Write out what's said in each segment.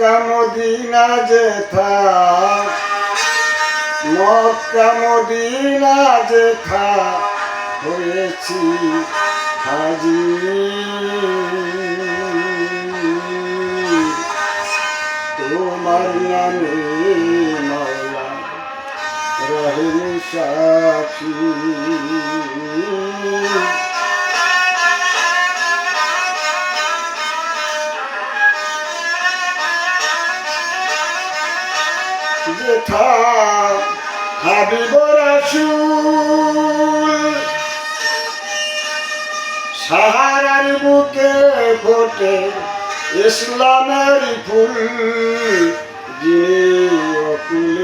Mecca Medina যেথা। Mecca Medina যেথা হয়েছি হাজি। তোমার নামে মাওলা রহিম সাথী সাহারার বুকে ফোটে ইসলামের ফুল যিনি কুল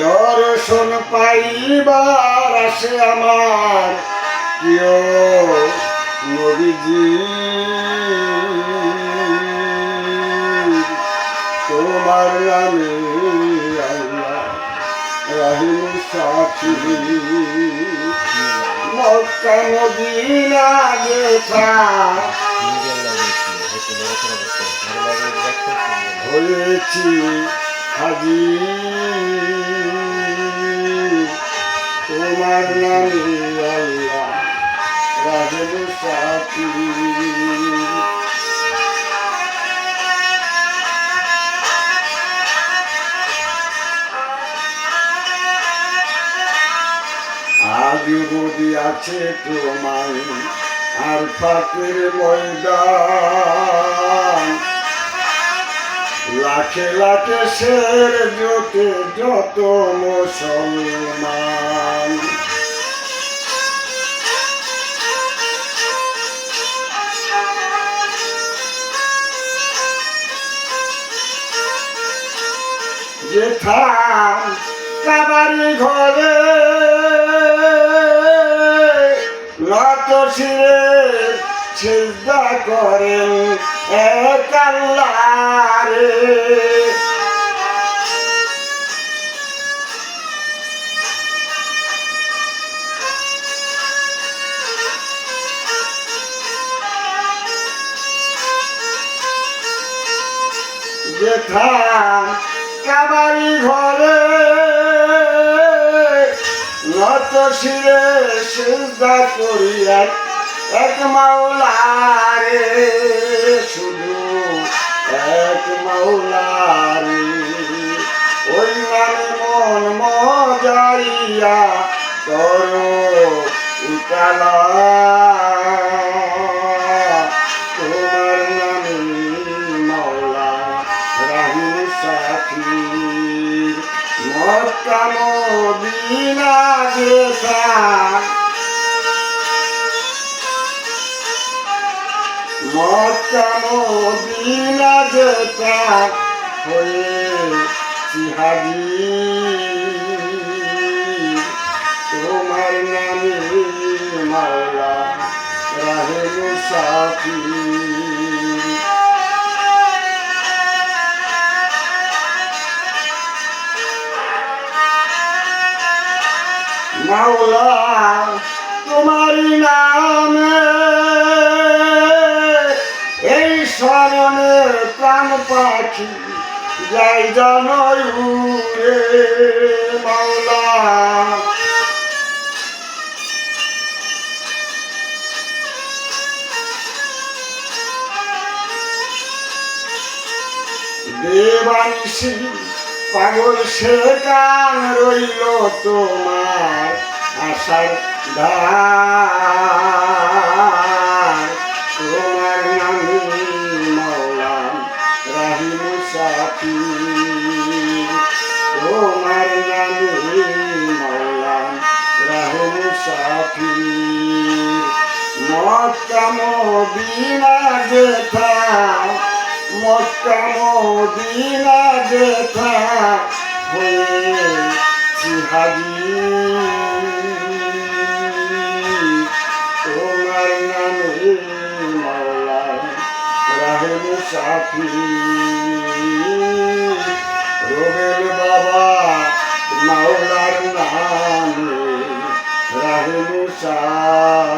দর্শন পাইবার আসে আমার প্রিয় নবীজি। মক্কা মদিনা যেথা হয়েছি হাজি তোমার নামে আল্লাহ রাহেব সাথী আগে বদি আছে তোমার আর ফাঁকের ময়দান। লাখে লাখে শের জোটে যত মুসলমান। যেথা কাবারি ঘরে শিরে চিন্তা করেন এক যেথা কাবারি ঘরে নত শিরে সিজদা করি এক মাওলারে, শুধু এক মাওলারে। ওই নামে মন মজাইয়া করো উতালা। তোমার নামে মাওলা রাহিম সাথী। মক্কা মদিনা যেথা মক্কা মদিনা যেথা হয়েছি হাজি তোমার নামে মাওলা রাহে মুসাফি মাওলা তোমারই নামে এই স্মরণে প্রাণ পাখি যাই জানই উড়ে, মাওলা। দেবাংশী পাগল সে কান রইল তোমার। ধার তোমার নামে মৌলাম রাহিম সাথী। তোমার নামে মৌলাম রাহিম সাথী। মক্কা মদিনা যেথা, মক্কা মদিনা যেথা হয়েছি হাজি মুসাফি রোবেল বাবা মাওলার নামে রাহে মুসাফি